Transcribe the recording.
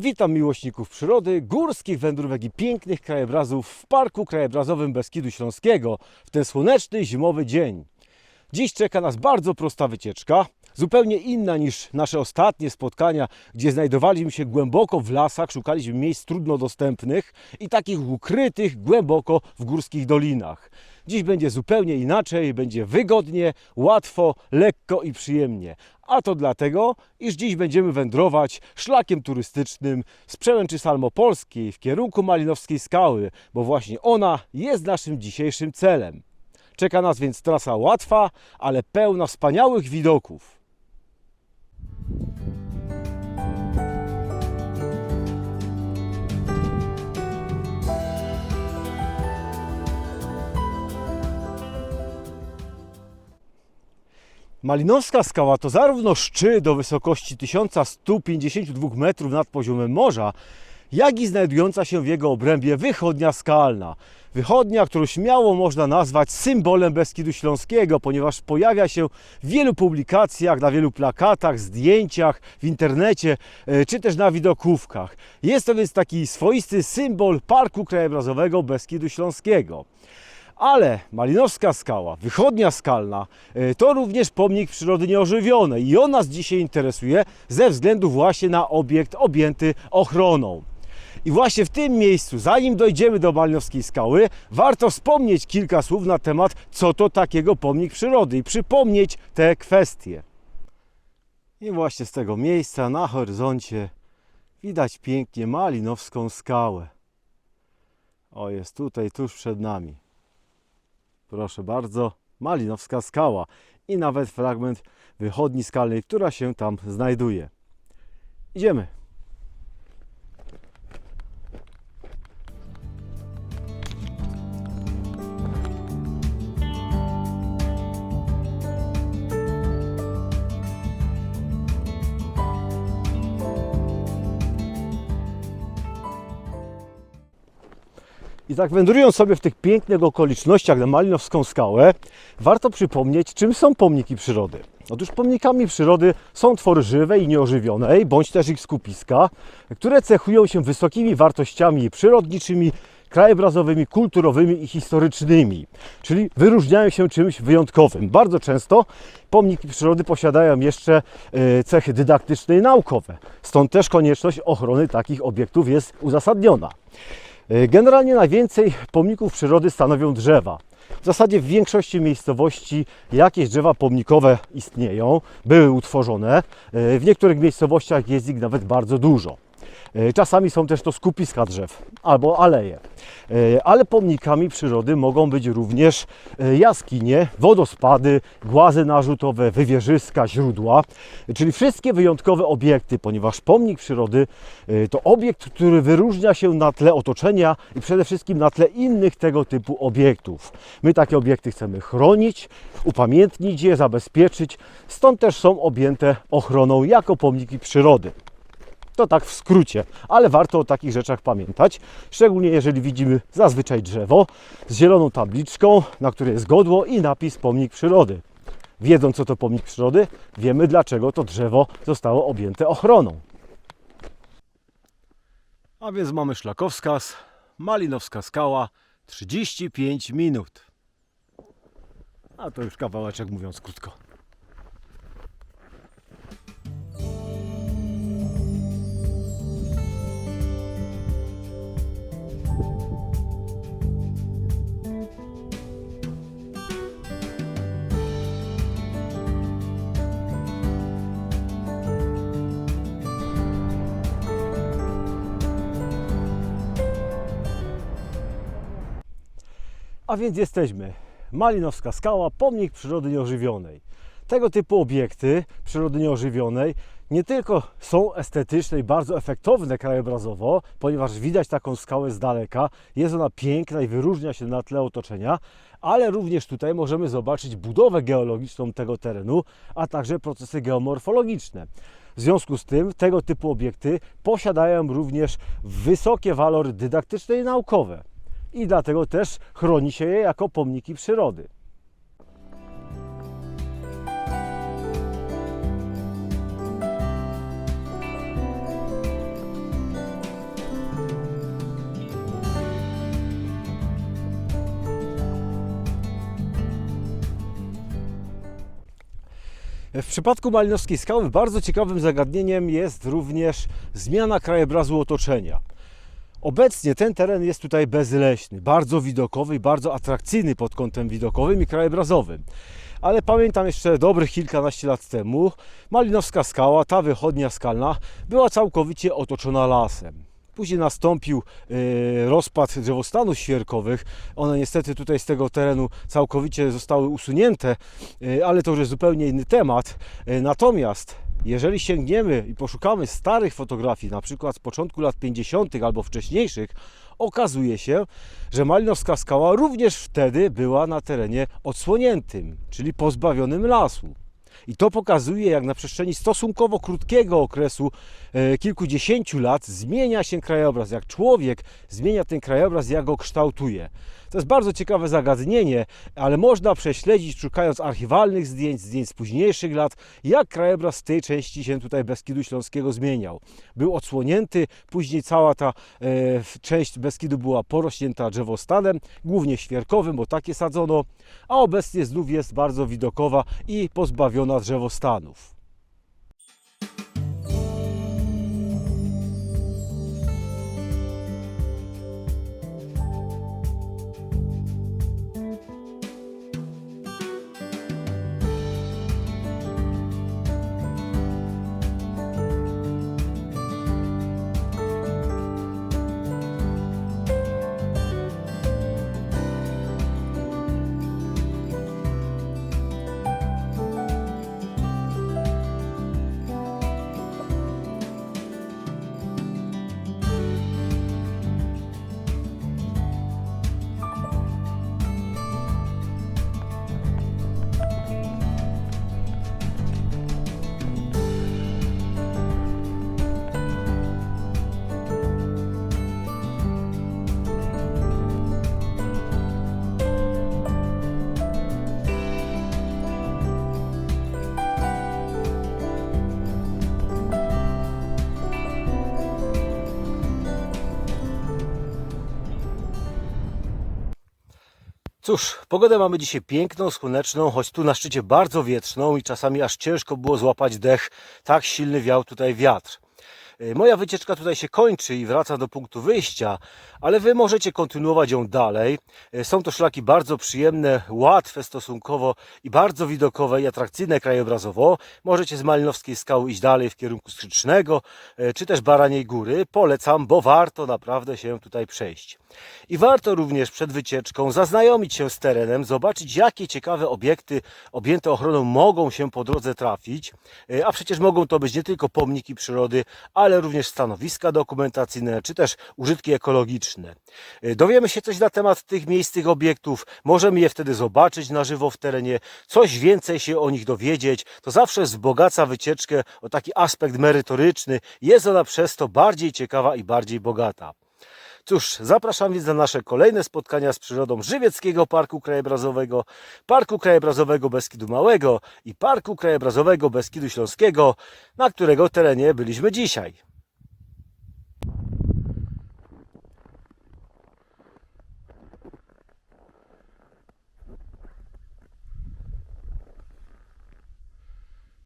Witam miłośników przyrody, górskich wędrówek i pięknych krajobrazów w Parku Krajobrazowym Beskidu Śląskiego w ten słoneczny zimowy dzień. Dziś czeka nas bardzo prosta wycieczka, zupełnie inna niż nasze ostatnie spotkania, gdzie znajdowaliśmy się głęboko w lasach, szukaliśmy miejsc trudno dostępnych i takich ukrytych głęboko w górskich dolinach. Dziś będzie zupełnie inaczej, będzie wygodnie, łatwo, lekko i przyjemnie. A to dlatego, iż dziś będziemy wędrować szlakiem turystycznym z przełęczy Salmopolskiej w kierunku Malinowskiej Skały, bo właśnie ona jest naszym dzisiejszym celem. Czeka nas więc trasa łatwa, ale pełna wspaniałych widoków. Malinowska skała to zarówno szczyt o wysokości 1152 metrów nad poziomem morza, jak i znajdująca się w jego obrębie wychodnia skalna. Wychodnia, którą śmiało można nazwać symbolem Beskidu Śląskiego, ponieważ pojawia się w wielu publikacjach, na wielu plakatach, zdjęciach w internecie, e, czy też na widokówkach. Jest to więc taki swoisty symbol Parku Krajobrazowego Beskidu Śląskiego. Ale Malinowska Skała, wychodnia skalna, e, to również pomnik przyrody nieożywionej i on nas dzisiaj interesuje ze względu właśnie na obiekt objęty ochroną. I właśnie w tym miejscu, zanim dojdziemy do Malinowskiej Skały, warto wspomnieć kilka słów na temat, co to takiego pomnik przyrody i przypomnieć te kwestie. I właśnie z tego miejsca na horyzoncie widać pięknie Malinowską Skałę. O, jest tutaj tuż przed nami. Proszę bardzo, Malinowska Skała i nawet fragment wychodni skalnej, która się tam znajduje. Idziemy. I tak wędrując sobie w tych pięknych okolicznościach na Malinowską Skałę, warto przypomnieć, czym są pomniki przyrody. Otóż pomnikami przyrody są twory żywe i nieożywione, bądź też ich skupiska, które cechują się wysokimi wartościami przyrodniczymi, krajobrazowymi, kulturowymi i historycznymi, czyli wyróżniają się czymś wyjątkowym. Bardzo często pomniki przyrody posiadają jeszcze e, cechy dydaktyczne i naukowe, stąd też konieczność ochrony takich obiektów jest uzasadniona. E, Generalnie najwięcej pomników przyrody stanowią drzewa. W zasadzie w większości miejscowości jakieś drzewa pomnikowe istnieją, były utworzone. E, W niektórych miejscowościach jest ich nawet bardzo dużo. E, Czasami są też to skupiska drzew albo aleje. E, Ale pomnikami przyrody mogą być również e, jaskinie, wodospady, głazy narzutowe, wywierzyska, źródła, czyli wszystkie wyjątkowe obiekty, ponieważ pomnik przyrody to obiekt, który wyróżnia się na tle otoczenia i przede wszystkim na tle innych tego typu obiektów. My takie obiekty chcemy chronić, upamiętnić je, zabezpieczyć, stąd też są objęte ochroną jako pomniki przyrody. To tak w skrócie, ale warto o takich rzeczach pamiętać, szczególnie jeżeli widzimy zazwyczaj drzewo z zieloną tabliczką, na której jest godło i napis pomnik przyrody. Wiedząc co to pomnik przyrody, wiemy dlaczego to drzewo zostało objęte ochroną. A więc mamy szlakowskaz, Malinowska skała, 35 minut. A to już kawałeczek mówiąc krótko. A więc jesteśmy. Malinowska skała, pomnik przyrody nieożywionej. Tego typu obiekty przyrody nieożywionej nie tylko są estetyczne i bardzo efektowne krajobrazowo, ponieważ widać taką skałę z daleka, jest ona piękna i wyróżnia się na tle otoczenia, ale również tutaj możemy zobaczyć budowę geologiczną tego terenu, a także procesy geomorfologiczne. W związku z tym tego typu obiekty posiadają również wysokie walory dydaktyczne i naukowe i dlatego też chroni się je jako pomniki przyrody. W przypadku Malinowskiej Skały bardzo ciekawym zagadnieniem jest również zmiana krajobrazu otoczenia. Obecnie ten teren jest tutaj bezleśny, bardzo widokowy i bardzo atrakcyjny pod kątem widokowym i krajobrazowym. Ale pamiętam jeszcze dobrych kilkanaście lat temu, Malinowska Skała, ta wychodnia skalna, była całkowicie otoczona lasem. Później nastąpił e, rozpad drzewostanów świerkowych. One niestety tutaj z tego terenu całkowicie zostały usunięte, e, ale to już jest zupełnie inny temat. E, Natomiast jeżeli sięgniemy i poszukamy starych fotografii, na przykład z początku lat 50. albo wcześniejszych, okazuje się, że Malinowska Skała również wtedy była na terenie odsłoniętym, czyli pozbawionym lasu. I to pokazuje, jak na przestrzeni stosunkowo krótkiego okresu, e, kilkudziesięciu lat, zmienia się krajobraz, jak człowiek zmienia ten krajobraz, jak go kształtuje. To jest bardzo ciekawe zagadnienie, ale można prześledzić, szukając archiwalnych zdjęć, zdjęć z późniejszych lat, jak krajobraz tej części się tutaj Beskidu Śląskiego zmieniał. Był odsłonięty, później cała ta e, część Beskidu była porośnięta drzewostanem, głównie świerkowym, bo takie sadzono, a obecnie znów jest bardzo widokowa i pozbawiona drzewostanów. Cóż, pogodę mamy dzisiaj piękną, słoneczną, choć tu na szczycie bardzo wietrzną i czasami aż ciężko było złapać dech, tak silny wiał tutaj wiatr. Y, Moja wycieczka tutaj się kończy i wraca do punktu wyjścia, ale Wy możecie kontynuować ją dalej. Y, Są to szlaki bardzo przyjemne, łatwe stosunkowo i bardzo widokowe i atrakcyjne krajobrazowo. Możecie z Malinowskiej Skały iść dalej w kierunku Skrzycznego, y, czy też Baraniej Góry. Polecam, bo warto naprawdę się tutaj przejść. I warto również przed wycieczką zaznajomić się z terenem, zobaczyć jakie ciekawe obiekty objęte ochroną mogą się po drodze trafić, Y, a przecież mogą to być nie tylko pomniki przyrody, ale również stanowiska dokumentacyjne, czy też użytki ekologiczne. Y, Dowiemy się coś na temat tych miejsc, tych obiektów, możemy je wtedy zobaczyć na żywo w terenie, coś więcej się o nich dowiedzieć. To zawsze wzbogaca wycieczkę o taki aspekt merytoryczny, jest ona przez to bardziej ciekawa i bardziej bogata. Cóż, zapraszam więc na nasze kolejne spotkania z przyrodą Żywieckiego Parku Krajobrazowego, Parku Krajobrazowego Beskidu Małego i Parku Krajobrazowego Beskidu Śląskiego, na którego terenie byliśmy dzisiaj.